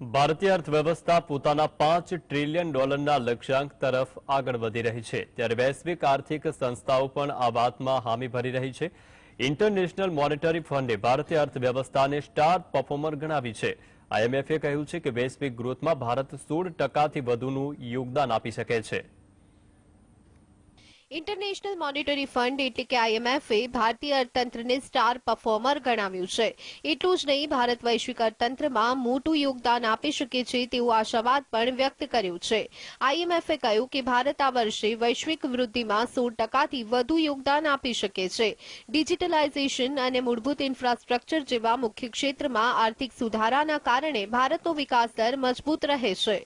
ભારતીય અર્થવ્યવસ્થા પોતાના પાંચ ટ્રિલિયન ડોલરના લક્ષ્યાંક તરફ આગળ વધી રહી છે. ત્યારે વૈશ્વિક આર્થિક સંસ્થાઓ પણ આ વાતમાં હામી ભરી રહી છે. ઇન્ટરનેશનલ મોનેટરી ફંડે ભારતીય અર્થવ્યવસ્થાને સ્ટાર પરફોર્મર ગણાવી છે. આઈએમએફે કહ્યું છે કે વૈશ્વિક ગ્રોથમાં ભારત સોળ ટકાથી વધુનું યોગદાન આપી શકે છે. ઇન્ટરનેશનલ મોનિટરી ફંડ એટલે કે આઈએમએફએ ભારતીય અર્થતંત્રને સ્ટાર પરફોર્મર ગણાવ્યું છે. એટલું જ નહીં, ભારત વૈશ્વિક અર્થતંત્રમાં મોટું યોગદાન આપી શકે છે તેવો આશાવાદ પણ વ્યક્ત કર્યો છે. આઈએમએફે કહ્યું કે ભારત આ વર્ષે વૈશ્વિક વૃદ્ધિમાં સોળ ટકાથી વધુ યોગદાન આપી શકે છે. ડિજિટલાઇઝેશન અને મૂળભૂત ઇન્ફ્રાસ્ટ્રક્ચર જેવા મુખ્ય ક્ષેત્રમાં આર્થિક સુધારાના કારણે ભારતનો વિકાસ દર મજબૂત રહે છે.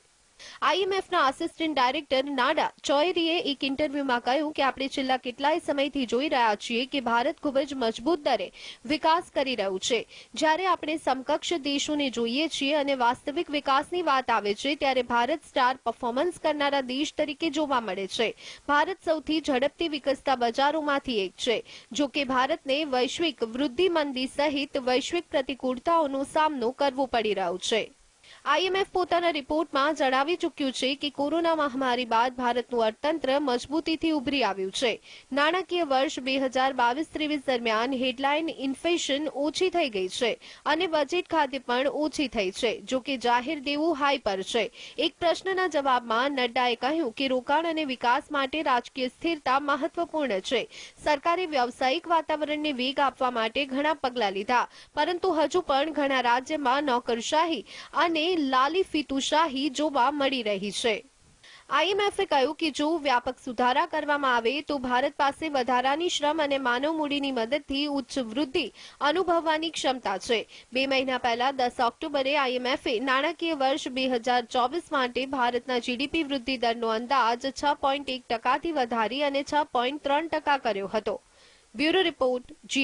આઈએમએફના આસિસ્ટન્ટ ડાયરેક્ટર નાડા ચોયરીએ એક ઇન્ટરવ્યુમાં કહ્યું કે આપણે છેલ્લા કેટલાય સમયથી જોઈ રહ્યા છીએ કે ભારત ખૂબ જ મજબૂત દરે વિકાસ કરી રહ્યું છે. જ્યારે આપણે સમકક્ષ દેશોને જોઈએ છીએ અને વાસ્તવિક વિકાસની વાત આવે છે, ત્યારે ભારત સ્ટાર પરફોર્મન્સ કરનારા દેશ તરીકે જોવા મળે છે. ભારત સૌથી ઝડપથી વિકસતા બજારોમાંથી એક છે. જો કે ભારતને વૈશ્વિક વૃદ્ધિ મંદી સહિત વૈશ્વિક પ્રતિકૂળતાઓનો સામનો કરવો પડી રહ્યો છે. આઈએમએફ પોતાના રિપોર્ટમાં જણાવી ચૂક્યું છે કે કોરોના મહામારી બાદ ભારતનું અર્થતંત્ર મજબૂતીથી ઉભરી આવ્યું છે. નાણાકીય વર્ષ બે હજાર બાવીસ ત્રેવીસ દરમિયાન હેડલાઇન ઇન્ફ્લેશન ઓછી થઈ ગઈ છે અને બજેટ ખાતે પણ ઓછી થઈ છે, જો કે જાહેર દેવું હાઈ પર છે. એક પ્રશ્નના જવાબમાં નડ્ડાએ કહ્યું કે રોકાણ અને વિકાસ માટે રાજકીય સ્થિરતા મહત્વપૂર્ણ છે. સરકારે વ્યવસાયિક વાતાવરણને વેગ આપવા માટે ઘણા પગલાં લીધા, પરંતુ હજુ પણ ઘણા રાજ્યમાં નોકરશાહી અને લાલી ફીતુશાહી જોવા મળી રહી છે. આઈએમએફે કહ્યું કે જો વ્યાપક સુધારા કરવામાં આવે તો ભારત પાસે વધારાની શ્રમ અને માનવ મૂડીની મદદથી ઉચ્ચ વૃદ્ધિ અનુભવવાની ક્ષમતા છે. બે મહિના પહેલા દસ ઓક્ટોબરે આઈએમએફે નાણાકીય વર્ષ બે હજાર ચોવીસ માટે ભારતના જીડીપી વૃદ્ધિ દરનો અંદાજ છ પોઈન્ટ એક ટકાથી વધારી અને છ પોઈન્ટ ત્રણ ટકા કર્યો હતો. બ્યુરો રિપોર્ટ જી